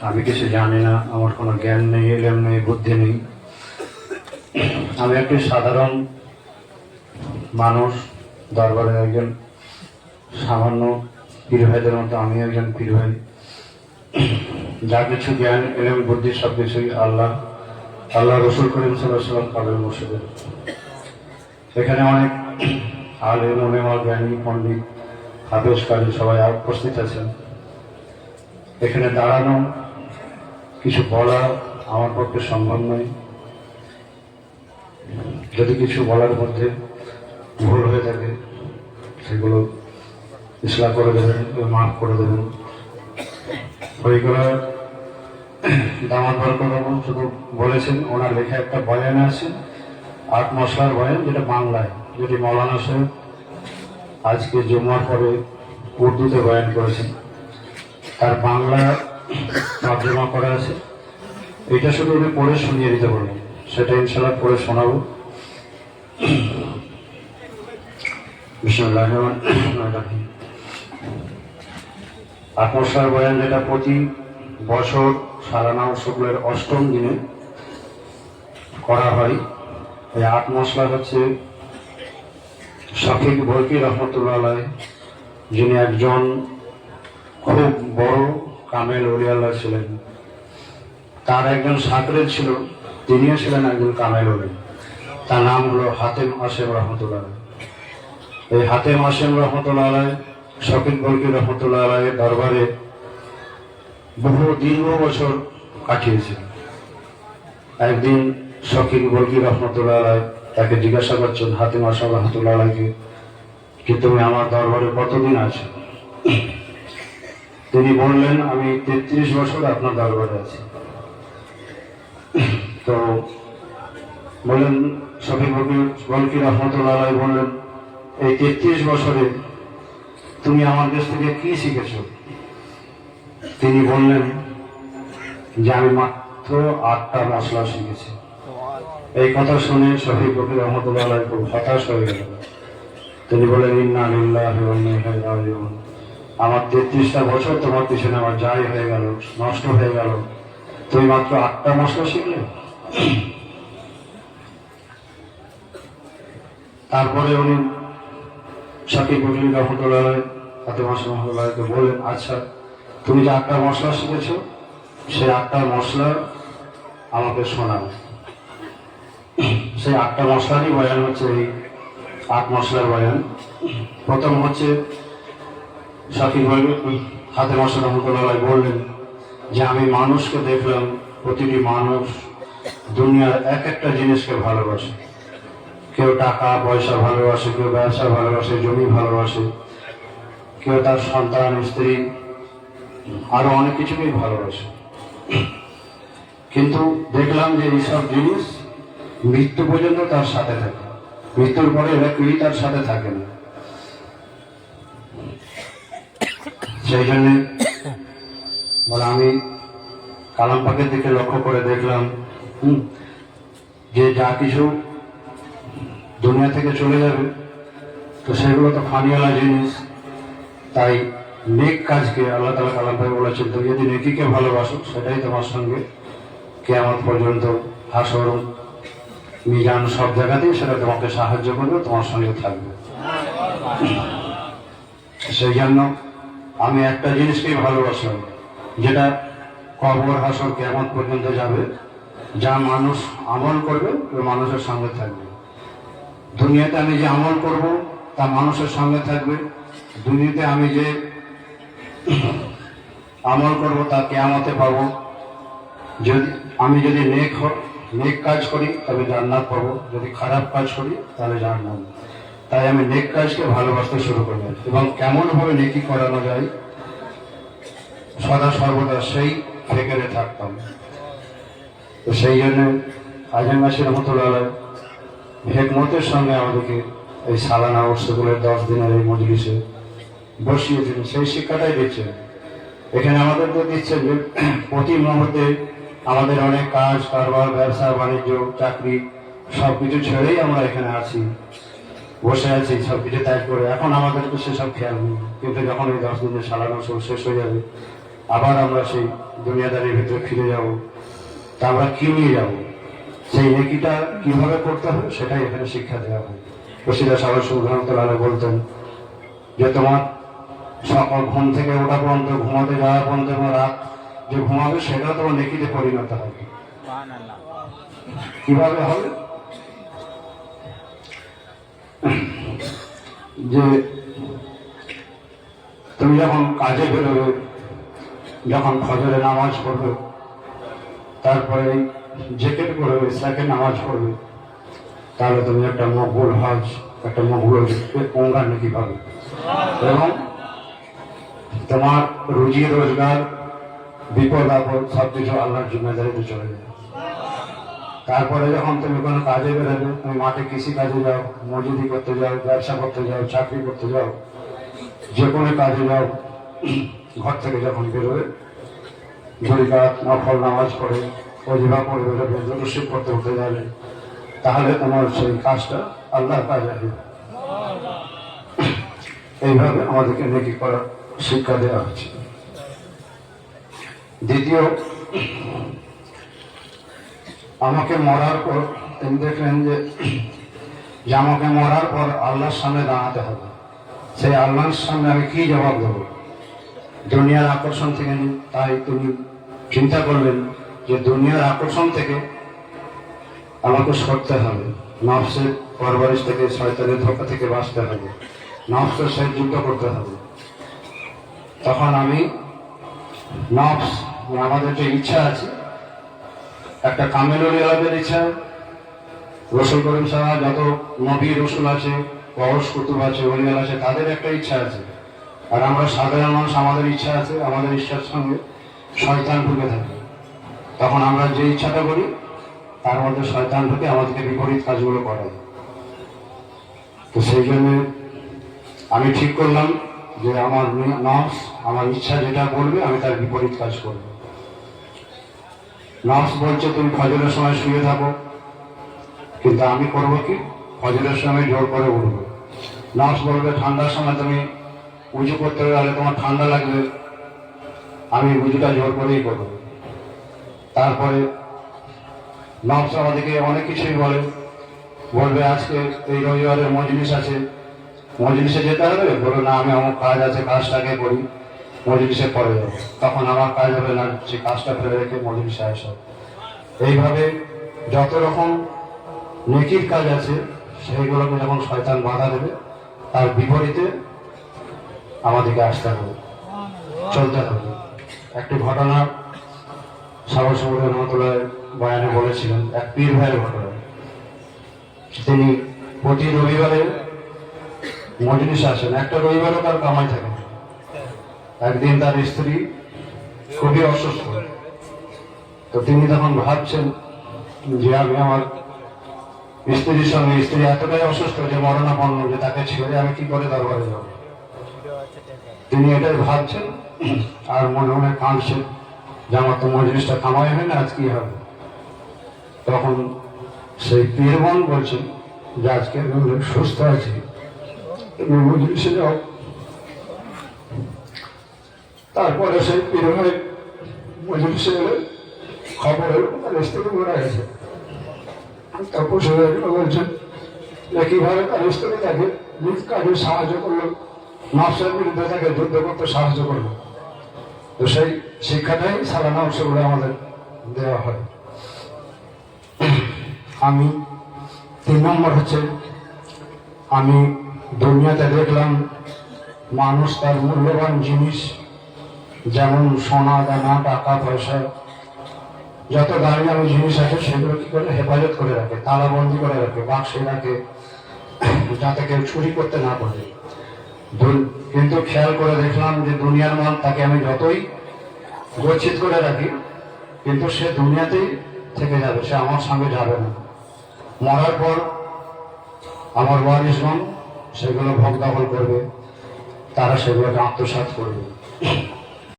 আমি কিছু জানি না, আমার কোনো জ্ঞান নেই এলেম নেই, বুদ্ধি নেই। আমি একটি সাধারণ মানুষ, দরবারে একজন সামান্য পীর ভাইদের মতো আমি একজন পীর ভাই যা কিছু জ্ঞান এলেম বুদ্ধি সব কিছুই আল্লাহ আল্লাহ রসুল করিম সাল্লাম কাবের মুর্শিদের। এখানে অনেক আলে মনে জ্ঞানী, পণ্ডিত, হাফেজকারী সবাই উপস্থিত আছেন। এখানে দাঁড়ানো কিছু বলা আমার পক্ষে সম্ভব নয়। যদি কিছু বলার মধ্যে ভুল হয়ে থাকে, সেগুলো ইসলাম করে দেবেন মাফ করে দেবেন। ওই করে দামাত বরকরম শুধু বলেছেন, ওনার লেখা একটা বয়ান আছে, আট মশলার বয়ান, যেটা বাংলায়, যেটি মৌলানা সাহেব আজকে জুম্মার পরে উর্দুতে বয়ান করেছেন। তার বাংলা তর্জমা করা আছে, এটা শুধু উনি পড়ে শুনিয়ে দিতে পারবেন সেটা ইনশাল্লাহ পড়ে শোনাবো। বিসমুল্লাহ আকর্ষার বয়ান যেটা প্রতি বছর সারানা শুক্লের অষ্টম দিনে করা হয়, এই আট মশলা হচ্ছে শফিক বরকি রহমতুল্লাহ যিনি একজন খুব বড় কামেল অলিয়াল্লাহ ছিলেন। তার একজন সাকরে ছিল, তিনিও ছিলেন একজন কামেল অলি। তার নাম হলো হাতেম আসেম রহমতুল্লাহ। এই হাতেম আসেম রহমতুল্লাহ শফিক বরকি রহমতুল্লাহ দরবারে বহু দীর্ঘ বছর কাটিয়েছেন। একদিন শফিক বরকি রহমতুল্লাহ তাকে জিজ্ঞাসা করছেন, হাতিম আসম রহমতুল্লাহ যে তুমি আমার দরবারে কতদিন আছো? তিনি বললেন, আমি তেত্রিশ বছর আপনার দরবারে আছি। তো বললেন শফিক বরকি রহমতুল্লাহ বললেন, এই তেত্রিশ বছরে তুমি আমার কাছ থেকে কি শিখেছো? তিনি বললেন, যে আমি মাত্র আটটা মশলা শিখেছি। এই কথা শুনে শহীদ বকির রহমতুল্লাহ খুব হতাশ হয়ে গেল তিনি বলেন ইন্না লিল্লাহি আমার তেত্রিশটা বছর তোমার পিছনে আমার যাই হয়ে গেল, নষ্ট হয়ে গেল। তুমি মাত্র আটটা মশলা শিখলে? তারপরে উনি শাকিব বকির রহমতুল্লাহ ফাতেমা রহমতুল্লাহকে বললেন আচ্ছা তুমি যে আটটা মশলা শিখেছো, সেই আটটা মশলা আমাকে শোনাও। সেই আটটা মশলারই বয়ান হচ্ছে এই আট মশলার বয়ান। প্রথম হচ্ছে সাকিব হাতে মশলা রহমতুল্লাহ বললেন যে আমি মানুষকে দেখলাম প্রতিটি মানুষ দুনিয়ার এক একটা জিনিসকে ভালোবাসে। কেউ টাকা, পয়সা ভালোবাসে, কেউ ব্যবসা ভালোবাসে, জমি ভালোবাসে, কেউ তার সন্তান, স্ত্রী, আরও অনেক কিছুকেই ভালোবাসে। কিন্তু দেখলাম যে এইসব জিনিস মৃত্যু পর্যন্ত তার সাথে থাকে। মৃত্যুর পরে এরা কেউই তার সাথে থাকে না। সেই জন্যে বলে আমি কালাম পাকের দিকে লক্ষ্য করে দেখলাম হুম, যে যা কিছু দুনিয়া থেকে চলে যাবে তো সেগুলো তো ফানিওয়ালা জিনিস। তাই নেক কাজকে আল্লাহ তালা কালাম ভাই বলেছেন তুমি যদি নেকিকে ভালোবাসো সেটাই তোমার সঙ্গে কেয়ামত পর্যন্ত হাসর মিজান সব জায়গাতেই সেটা তোমাকে সাহায্য করবে তোমার সঙ্গে থাকবে। সেই জন্য আমি একটা জিনিসকে ভালোবাসি। যেটা কবর হাসর কেমন পর্যন্ত যাবে, যা মানুষ আমল করবে মানুষের সঙ্গে থাকবে। দুনিয়াতে আমি যে আমল করব, তা মানুষের সঙ্গে থাকবে। দুনিয়াতে আমি যে আমল করব, তা কেয়ামতে পাবো। যদি আমি যদি নেক নেক কাজ করি তবে জান্নাত পাবো। যদি খারাপ কাজ করি, তাহলে জান্নাত। তাই আমি নেক কাজকে ভালোবাসতে শুরু করলাম। এবং কেমন ভাবে নেকি করানো যায়, সদা সর্বদা সেই ফেকেরে থাকতাম। তো সেই জন্য আজম নাসির রহমতুল্লাহ আলাই হেকমতের সঙ্গে আমাদেরকে এই সালানা উৎসবগুলোর দশ দিনের এই মজলিসে বসিয়েছেন সেই শিক্ষাটাই দিচ্ছেন। এখানে আমাদেরকে দিচ্ছেন যে প্রতি মুহূর্তে আমাদের অনেক কাজ, কারবার, ব্যবসা, বাণিজ্য, চাকরি সব কিছু ছেড়েই আমরা এখানে আছি। বসে আছি সব কিছু ত্যাগ করে। এখন আমাদের তো সেসব খেয়াল নেই। কিন্তু যখন এই দশ দিনের সারা বছর শেষ হয়ে যাবে আবার আমরা সেই দুনিয়াদারির ভিতরে ফিরে যাব তা আমরা কি নিয়ে যাব? সেই নেকিটা কীভাবে করতে হবে সেটাই এখানে শিক্ষা দেওয়া হয় রশিদা সাগর সুলতান বলতেন যে তোমার সকাল ঘুম থেকে ওঠা পর্যন্ত ঘুমাতে যাওয়া পর্যন্ত এবং রাত যে ঘুমাবে সেটাও তোমার নেকিতে পরিণত হবে। কীভাবে হবে? যে তুমি যখন কাজে বেরোবে, যখন ফজরে নামাজ পড়বে, তারপরে জেকেট করবে সেকেন্ড নামাজ পড়বে, তাহলে তুমি একটা মকবুল হজ, একটা মকবুল অঙ্গার নাকি পাবে। এবং তোমার রুজি রোজগার, বিপদ আপদ সব কিছু আল্লাহর জিম্মেদারিতে চলে যাবে তারপরে যখন তুমি কোনো কাজে বেরোবে, তুমি মাঠে কৃষি কাজে যাও, মজুরি করতে যাও, ব্যবসা করতে যাও, চাকরি করতে যাও যে কোনো কাজে যাও, ঘর থেকে যখন বেরোবে রাত নফল নামাজ পড়ে অজিভা পড়ে বেরোবে জনশিব করতে উঠে যাবে, তাহলে তোমার সেই কাজটা আল্লাহর কাজে আসবে। এইভাবে আমাদেরকে নেকি করার শিক্ষা দেওয়া হচ্ছে দ্বিতীয় আমাকে মরার পর দেখলেন যে আমাকে মরার পর আল্লাহর সামনে দাঁড়াতে হবে। সেই আল্লাহর সামনে আমি কি জবাব দেবো? দুনিয়ার আকর্ষণ থেকে তাই তিনি চিন্তা করলেন যে দুনিয়ার আকর্ষণ থেকে আমাকে সরতে হবে। নফসের পরবারিশ থেকে শয়তানের ধোকা থেকে বাঁচতে হবে। নফসের সাথে যুদ্ধ করতে হবে। তখন আমি নফস আমাদের যে ইচ্ছা আছে একটা কামেলুল আলমের ইচ্ছা। রসুল করিম সাহা যত নবী রসুল আছে কহস কুতুব আছে, অলিয়াল আছে, তাদের একটা ইচ্ছা আছে। আর আমরা সাধারণ মানুষ, আমাদের ইচ্ছা আছে, আমাদের ইচ্ছার সঙ্গে শয়তান ঢুকে থাকে। তখন আমরা যে ইচ্ছাটা করি, তার মধ্যে শয়তান ঢুকে আমাদেরকে বিপরীত কাজগুলো করায় তো সেই জন্য আমি ঠিক করলাম যে আমার নফস, আমার ইচ্ছা যেটা করবে আমি তার বিপরীত কাজ করব। নফস বলছে, তুমি ফজরের সময় শুয়ে থাকো। কিন্তু আমি করব কি? ফজরের সময় জোর করে উঠবো। নফস বলবে, ঠান্ডার সময় তুমি উঁচু করতে গেলে তোমার ঠান্ডা লাগবে। আমি উঁচুটা জোর করেই করব। তারপরে নফস আমাদেরকে অনেক কিছুই বলে। বলবে, আজকে এই রবিবারের মজলিস আছে। মজলিসে যেতে হবে? বলো, না, আমি আমার কাজ আছে, কাজটাকে করি। মজলিসে পরে যাব। তখন আমার কাজ হবে না, সে কাজটা ফেলে রেখে মজলিসে আসো। এইভাবে যত রকম নেকির কাজ আছে, সেইগুলোকে যখন শয়তান বাধা দেবে, তার বিপরীতে আমাদেরকে আসতে হবে। চলতে হবে। একটি ঘটনা সাগর সমুদ্র রহমতুল্লাহ বয়ানে বলেছিলেন, এক পীর ভাইয়ের ঘটনা। তিনি প্রতি রবিবারে মজলিস আসেন। একটা রবিবারও তার কামাই থাকে। একদিন তার স্ত্রী খুবই অসুস্থ। তো তিনি তখন ভাবছেন যে আমি আমার স্ত্রীর সঙ্গে স্ত্রী এতটাই অসুস্থ যে মরণাপন্ন যে তাকে ছেড়ে আমি কি করে দরবারে যাব? তিনি এটাই ভাবছেন আর মনে মনে কাঁদছেন যে আমার তো মজলিসটা কামাই হয় না, আজ কি হবে? তখন সেই পীরবন বলছেন যে আজকে সুস্থ আছি যাও। তারপরে সেই পীর ভাই মজলিসে এলো তার স্ত্রী মারা গেছে তারপর সে বলছেন যে কীভাবে তার স্ত্রী তাকে নিজ কাজে সাহায্য করল। নফসের বিরুদ্ধে তাকে যুদ্ধ করতে সাহায্য করল। তো সেই শিক্ষাটাই সালানা উৎসবগুলো আমাদের দেওয়া হয়। আমি তিন নম্বর হচ্ছে, আমি দুনিয়াতে দেখলাম মানুষ তার মূল্যবান জিনিস যেমন সোনা, দানা, টাকা, পয়সা, যত দামি দামি জিনিস আছে, সেগুলো কি করে হেফাজত করে রাখে, তালাবন্দি করে রাখে, বাক্সে রাখে, যাতে কেউ চুরি করতে না পারে। কিন্তু খেয়াল করে দেখলাম যে দুনিয়ার মাল তাকে আমি যতই গচ্ছিত করে রাখি, কিন্তু সে দুনিয়াতেই থেকে যাবে, সে আমার সঙ্গে যাবে না। মরার পর আমার ওয়ারিসগণ সেগুলো ভোগ দখল করবে, তারা সেগুলোকে আত্মসাৎ করবে।